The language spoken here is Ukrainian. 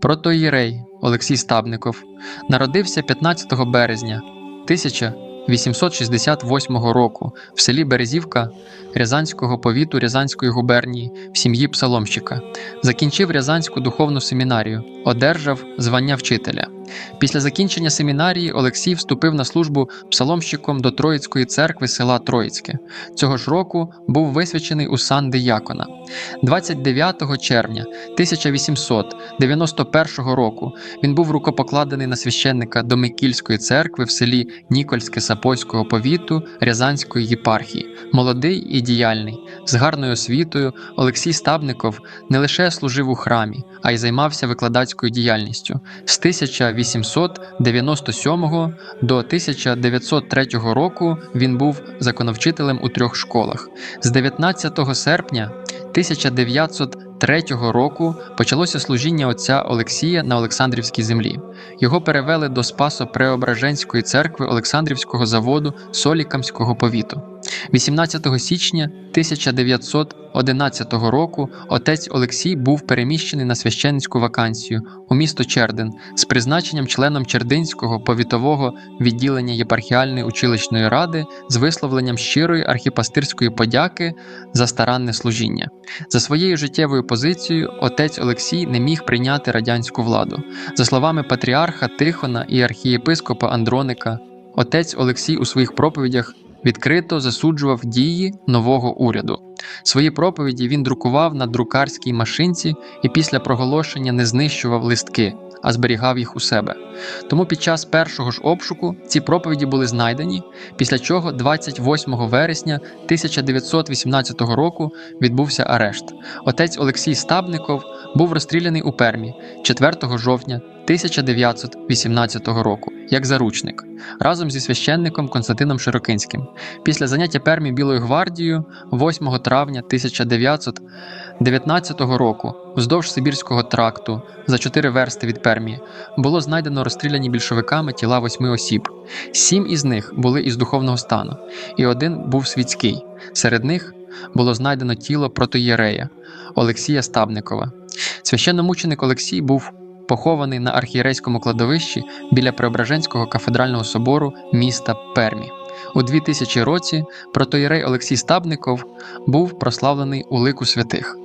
Протоїрей Олексій Стабников народився 15 березня 1868 року в селі Березівка Рязанського повіту Рязанської губернії в сім'ї псаломщика. Закінчив Рязанську духовну семінарію, одержав звання вчителя. Після закінчення семінарії Олексій вступив на службу псаломщиком до Троїцької церкви села Троїцьке. Цього ж року був висвячений у сан диякона. 29 червня 1891 року він був рукопокладений на священника до Микільської церкви в селі Нікольське Сапойського повіту Рязанської єпархії. Молодий і діяльний, з гарною освітою, Олексій Стабников не лише служив у храмі, а й займався викладацькою діяльністю. З 1897 до 1903 року він був законовчителем у трьох школах. З 19 серпня 1903 року почалося служіння отця Олексія на Олександрівській землі. Його перевели до Спасо-Преображенської церкви Олександрівського заводу Солікамського повіту. 18 січня 1911 року отець Олексій був переміщений на священницьку вакансію у місто Чердин з призначенням членом Чердинського повітового відділення єпархіальної училищної ради з висловленням щирої архіпастирської подяки за старанне служіння. За своєю життєвою позицією отець Олексій не міг прийняти радянську владу. За словами патріарха Тихона і архієпископа Андроника, отець Олексій у своїх проповідях відкрито засуджував дії нового уряду. Свої проповіді він друкував на друкарській машинці і після проголошення не знищував листки, а зберігав їх у себе. Тому під час першого ж обшуку ці проповіді були знайдені, після чого 28 вересня 1918 року відбувся арешт. Отець Олексій Стабников був розстріляний у Пермі 4 жовтня 1918 року як заручник разом зі священником Константином Широкинським. Після заняття Пермі Білою гвардією 8 травня 1919 року вздовж Сибірського тракту за 4 версти від Пермі було знайдено розстріляні більшовиками тіла восьми осіб. Сім із них були із духовного стану, і один був світський. Серед них було знайдено тіло протоєрея Олексія Стабникова. Священномученик Олексій був похований на архієрейському кладовищі біля Преображенського кафедрального собору міста Пермі. У 2000 році протоєрей Олексій Стабников був прославлений у лику святих.